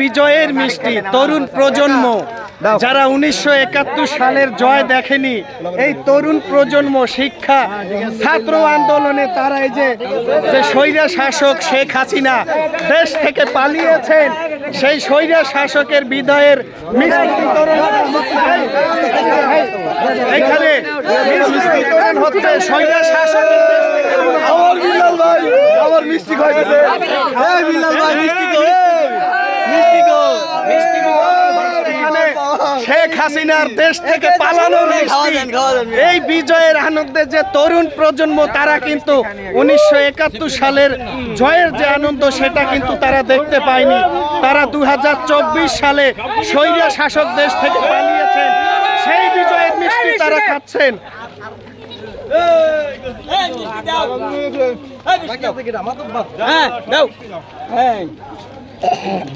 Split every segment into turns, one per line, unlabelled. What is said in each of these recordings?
বিজয়ের মিষ্টি, তরুণ প্রজন্ম। যারা উনিশশো একাত্তর সালের জয় দেখেনি, এই তরুণ প্রজন্ম শিক্ষা, ছাত্র আন্দোলনে তারা এই যে যে স্বৈরা শাসক শেখ হাসিনা দেশ থেকে পালিয়েছেন, সেই স্বৈরা শাসকের বিদায়ের এখানে
আমার মিষ্টি মিষ্টি
হাসিনার দেশ থেকে পালানোর। এই বিজয়ের আনন্দে যে তরুণ প্রজন্ম তারা কিন্তু উনিশশো একাত্তর সালের জয়ের যে আনন্দ সেটা কিন্তু তারা দেখতে পায়নি। তারা দু হাজার চব্বিশ সালে স্বৈরা শাসক দেশ থেকে পালিয়েছেন। সেই বিজয়ের মিষ্টি তারা খাচ্ছেন।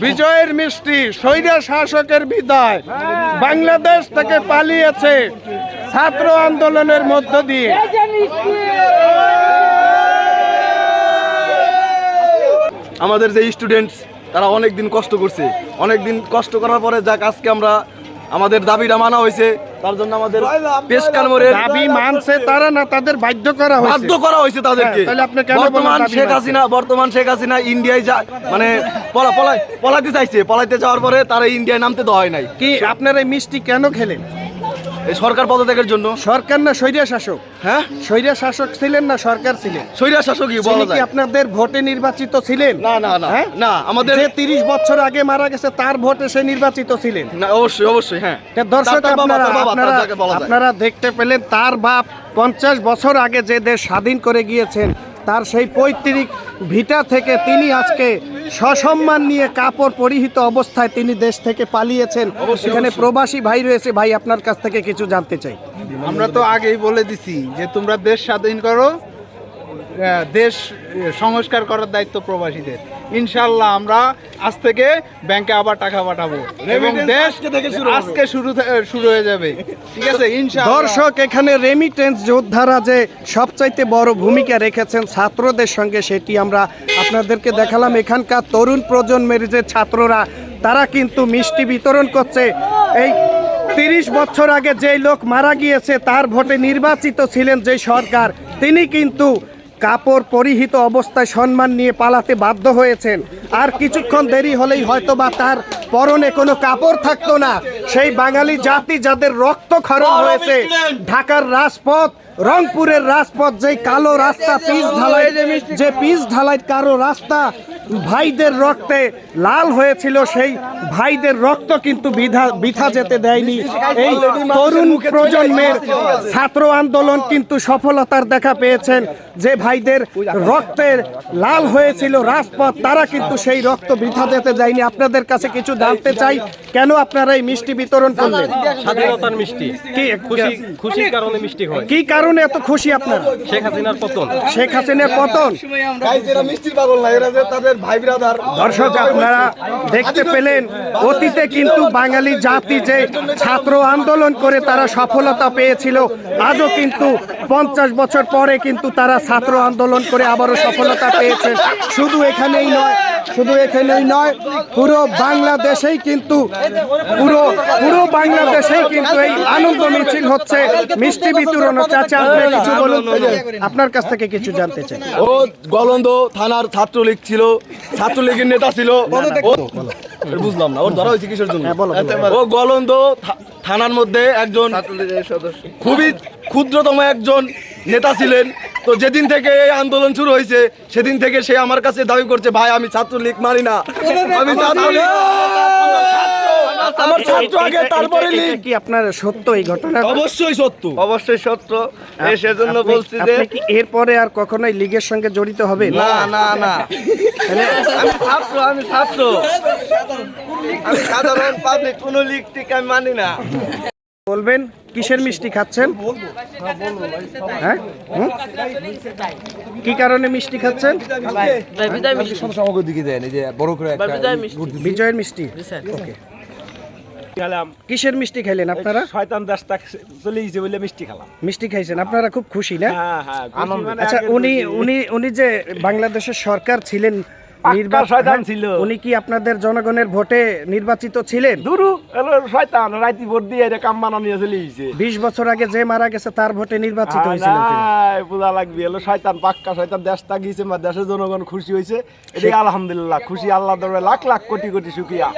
বিজয়ের মিষ্টি সৈরা শাসকের বিদায়। বাংলাদেশ থেকে পালিয়েছে ছাত্র আন্দোলনের মধ্য দিয়ে।
আমাদের যে স্টুডেন্টস তারা অনেক দিন কষ্ট করছে। অনেক দিন কষ্ট করার পরে যাক, আজকে আমরা আমাদের দাবিটা মানা হয়েছে। তার জন্য আমাদের পেশকার মোড়ের
দাবি মানছে তারা না তাদের বাধ্য করা হয়েছে।
বাধ্য করা হয়েছে তাদেরকে।
হ্যাঁ, তাহলে আপনি কেন
বর্তমান শেখ হাসিনা বর্তমান শেখ হাসিনা ইন্ডিয়ায় যা মানে পলা পলাই পলাতে চাইছে। পলাইতে যাওয়ার পরে তারা ইন্ডিয়ায় নামতে দেওয়া হয় নাই।
কি আপনারা এই মিষ্টি কেন খেলেন?
সরকার পদত্যাগের জন্য?
সরকার না স্বৈরা শাসক?
হ্যাঁ?
স্বৈরা শাসক ছিলেন না সরকার ছিলেন?
স্বৈরা শাসকই বলা যায়।
আপনাদের ভোটে নির্বাচিত ছিলেন?
না না না
হ্যাঁ?
না আমাদের
যে তিরিশ বছর আগে মারা গেছে তার ভোটে সে নির্বাচিত ছিলেন।
না অবশ্যই অবশ্যই হ্যাঁ।
দর্শক। আপনারা দেখতে পেলেন তার বাপ পঞ্চাশ বছর আগে যে দেশ স্বাধীন করে গিয়েছেন তার সেই পৈতৃক ভিটা থেকে তিনি আজকে সসম্মান নিয়ে কাপড় পরিহিত অবস্থায় তিনি দেশ থেকে পালিয়েছেন। সেখানে প্রবাসী ভাই রয়েছে। ভাই আপনার কাছ থেকে কিছু জানতে চাই।
আমরা তো আগেই বলে দিছি যে তোমরা দেশ স্বাধীন করো দেশ সংস্কার করার দায়িত্ব প্রবাসীদের। ইনশাল্লাহ আমরা আজ থেকে ব্যাংকে আবার টাকা পাঠাবো। এবং দেশ
শুরু
আজকে শুরু শুরু হয়ে যাবে। ঠিক আছে ইনশাল্লাহ
দর্শক এখানে রেমিটেন্স যোদ্ধারা যে সবচাইতে বড় ভূমিকা রেখেছেন ছাত্রদের সঙ্গে সেটি আমরা আপনাদেরকে দেখালাম। এখানকার তরুণ প্রজন্মের যে ছাত্ররা তারা কিন্তু মিষ্টি বিতরণ করছে। এই তিরিশ বছর আগে যেই লোক মারা গিয়েছে তার ভোটে নির্বাচিত ছিলেন যে সরকার তিনি কিন্তু কাপড় পরিহিত অবস্থায় সম্মান নিয়ে পালাতে বাধ্য হয়েছেন। আর কিছুক্ষণ দেরি হলেই হয়তো বা তার পরনে কোনো কাপড় থাকতো না। সেই বাঙালি জাতি যাদের রক্ত খরচ হয়েছে ঢাকার রাজপথ রংপুরের রাজপথ যেই কালো রাস্তা পিচ ঢালাই যে পিচ ঢালাই কালো রাস্তা ভাইদের রক্তে লাল হয়েছিল সেই ভাইদের রক্ত কিন্তু বিধা বিথা যেতে দেয়নি। এই তরুণ প্রজন্মের ছাত্র আন্দোলন কিন্তু সফলতার দেখা পেয়েছেন। যে ভাইদের রক্তের লাল হয়েছিল রাজপথ তারা কিন্তু সেই রক্ত বৃথা যেতে দেয়নি। আপনাদের কাছে কিছু জানতে চাই কেন আপনারা এই মিষ্টি বিতরণ করলেন?
স্বাধীনতার মিষ্টি।
কি
খুশি খুশির কারণে মিষ্টি হয়।
কি কারণে এত খুশি আপনার?
শেখ হাসিনার পতন।
শেখ হাসিনের পতন?
গাইস এরা মিষ্টির পাগল না এরা যে তাদের ভাই ব্রাদার
দর্শক আপনারা দেখতে পেলেন অতীতে কিন্তু বাঙালি জাতি যে ছাত্র আন্দোলন করে তারা সফলতা পেয়েছিল আজও কিন্তু পঞ্চাশ বছর পরে কিন্তু তারা ছাত্র আন্দোলন করে আবারও সফলতা পেয়েছে। শুধু এখানেই নয় শুধু এখানেই নয় পুরো বাংলাদেশেই কিন্তু পুরো পুরো বাংলাদেশেই কিন্তু এই আনন্দ মিছিল হচ্ছে। মিষ্টি বিতরণ হচ্ছে আপনি কিছু বলুন? আপনার কাছ থেকে কিছু জানতে চাই।
ও গলন্দ থানার ছাত্রলীগ ছিল ছাত্রলীগের নেতা ছিল। ও- বুঝলাম না ওর ধরা হয়েছে কিসের জন্য?
হ্যাঁ।
ও গলন্দ থানার মধ্যে একজন খুবই ক্ষুদ্রতম একজন নেতা ছিলেন। তো যেদিন থেকে এই আন্দোলন শুরু হয়েছে সেদিন থেকে সে আমার কাছে দাবি করছে ভাই আমি ছাত্রলীগ মানি না। আমি ছাত্রলীগ আমার ছাত্র আগে তারপরে
এটা
লীগ।
কি আপনার সত্য এই ঘটনা?
অবশ্যই সত্য।
অবশ্যই সত্য। সেজন্য বলছি যে
কি এরপরে আর কখনোই লীগের সঙ্গে জড়িত হবে
না না না। আমি ছাত্র আমি ছাত্র। আমি সাধারণ পাবলিক কোনো লিগ টিক আমি মানি না।
বলবেন কিসের মিষ্টি খাচ্ছেন? হ্যাঁ কি কারণে মিষ্টি খাচ্ছেন? বিজয়ের মিষ্টি? ওকে। কিসের মিষ্টি খাইলেন আপনারা?
শয়তান দেশটা চলে গেছে বলে মিষ্টি খেলাম।
মিষ্টি খাইছেন। আপনারা খুব খুশি না?
হ্যাঁ হ্যাঁ
আচ্ছা উনি উনি উনি যে বাংলাদেশের সরকার ছিলেন
শয়তান
হ্যাঁ,
ছিল।
উনি কি আপনাদের জনগণের ভোটে নির্বাচিত ছিলেন
দুরু এলো শয়তান রাইতি ভোট দিয়ে এটা কাম বানা নিয়ে চলে গেছে
বিশ বছর আগে যে মারা গেছে তার ভোটে নির্বাচিত হয়েছিল।
নাই, বোঝা লাগবে এলো শয়তান পাক্কা শয়তান দেশ গিয়েছে বা দেশের জনগণ খুশি হয়েছে এটাই আলহামদুলিল্লাহ খুশি আল্লাহ দরবারে লাখ লাখ কোটি কোটি শুকিয়া